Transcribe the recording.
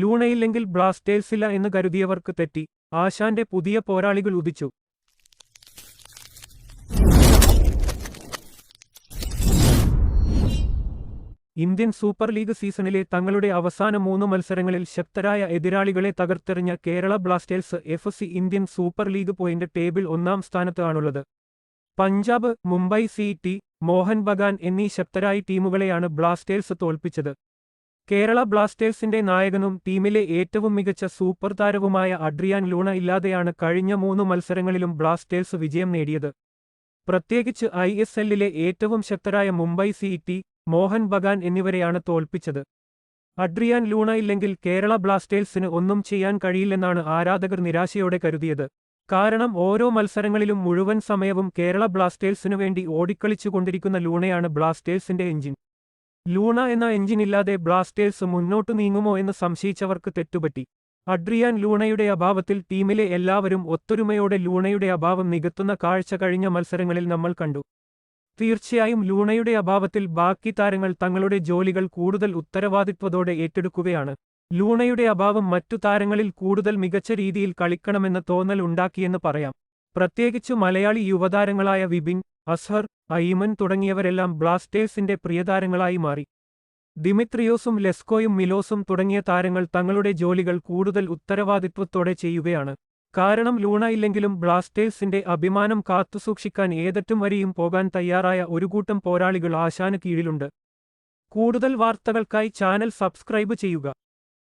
ലൂണയില്ലെങ്കിൽ ബ്ലാസ്റ്റേഴ്സില്ല എന്ന് കരുതിയവർക്ക് തെറ്റി. ആശാന്റെ പുതിയ പോരാളികൾ ഉദിച്ചു. ഇന്ത്യൻ സൂപ്പർ ലീഗ് സീസണിലെ തങ്ങളുടെ അവസാന മൂന്ന് മത്സരങ്ങളിൽ ശക്തരായ എതിരാളികളെ തകർത്തെറിഞ്ഞ Kerala Blasters F C Indian super league point table ഒന്നാം സ്ഥാനത്ത് ആണുള്ളത്. പഞ്ചാബ് മുംബൈ സി ടി മോഹൻ ബഗാൻ എന്നീ ശക്തരായ ടീമുകളെയാണ് ബ്ലാസ്റ്റേഴ്സ് തോൽപ്പിച്ചത്. കേരള ബ്ലാസ്റ്റേഴ്സിന്റെ നായകനും ടീമിലെ ഏറ്റവും മികച്ച സൂപ്പർ താരവുമായ അഡ്രിയാൻ ലൂണ ഇല്ലാതെയാണ് കഴിഞ്ഞ മൂന്ന് മത്സരങ്ങളിലും ബ്ലാസ്റ്റേഴ്സ് വിജയം നേടിയത്. പ്രത്യേകിച്ച് ഐ എസ് എല്ലിലെ ഏറ്റവും ശക്തരായ മുംബൈ സി ടി മോഹൻ ബഗാൻ എന്നിവരെയാണ് തോൽപ്പിച്ചത്. അഡ്രിയാൻ ലൂണ ഇല്ലെങ്കിൽ കേരള ബ്ലാസ്റ്റേഴ്സിന് ഒന്നും ചെയ്യാൻ കഴിയില്ലെന്നാണ് ആരാധകർ നിരാശയോടെ കരുതിയത്. കാരണം ഓരോ മത്സരങ്ങളിലും മുഴുവൻ സമയവും കേരള ബ്ലാസ്റ്റേഴ്സിനു വേണ്ടി ഓടിക്കളിച്ചുകൊണ്ടിരിക്കുന്ന ലൂണയാണ് ബ്ലാസ്റ്റേഴ്സിന്റെ എഞ്ചിൻ. ലൂണ എന്ന എഞ്ചിനില്ലാതെ ബ്ലാസ്റ്റേഴ്സ് മുന്നോട്ടു നീങ്ങുമോ എന്ന് സംശയിച്ചവർക്ക് തെറ്റുപറ്റി. അഡ്രിയാൻ ലൂണയുടെ അഭാവത്തിൽ ടീമിലെ എല്ലാവരും ഒത്തൊരുമയോടെ ലൂണയുടെ അഭാവം നികത്തുന്ന കാഴ്ച കഴിഞ്ഞ മത്സരങ്ങളിൽ നമ്മൾ കണ്ടു. തീർച്ചയായും ലൂണയുടെ അഭാവത്തിൽ ബാക്കി താരങ്ങൾ തങ്ങളുടെ ജോലികൾ കൂടുതൽ ഉത്തരവാദിത്വത്തോടെ ഏറ്റെടുക്കുകയാണ്. ലൂണയുടെ അഭാവം മറ്റു താരങ്ങളിൽ കൂടുതൽ മികച്ച രീതിയിൽ കളിക്കണമെന്ന തോന്നൽ ഉണ്ടാക്കിയെന്ന് പറയാം. പ്രത്യേകിച്ചു മലയാളി യുവതാരങ്ങളായ വിപിൻ അസ്ഹർ ഐമൻ തുടങ്ങിയവരെല്ലാം ബ്ലാസ്റ്റേഴ്സിന്റെ പ്രിയതാരങ്ങളായി മാറി. ദിമിത്രിയോസും ലെസ്കോയും മിലോസും തുടങ്ങിയ താരങ്ങൾ തങ്ങളുടെ ജോലികൾ കൂടുതൽ ഉത്തരവാദിത്വത്തോടെ ചെയ്യുകയാണ്. കാരണം ലൂണ ഇല്ലെങ്കിലും ബ്ലാസ്റ്റേഴ്സിന്റെ അഭിമാനം കാത്തുസൂക്ഷിക്കാൻ ഏതറ്റും വരെയും പോകാൻ തയ്യാറായ ഒരു കൂട്ടം പോരാളികൾ ആശാന് കീഴിലുണ്ട്. കൂടുതൽ വാർത്തകൾക്കായി ചാനൽ സബ്സ്ക്രൈബ് ചെയ്യുക.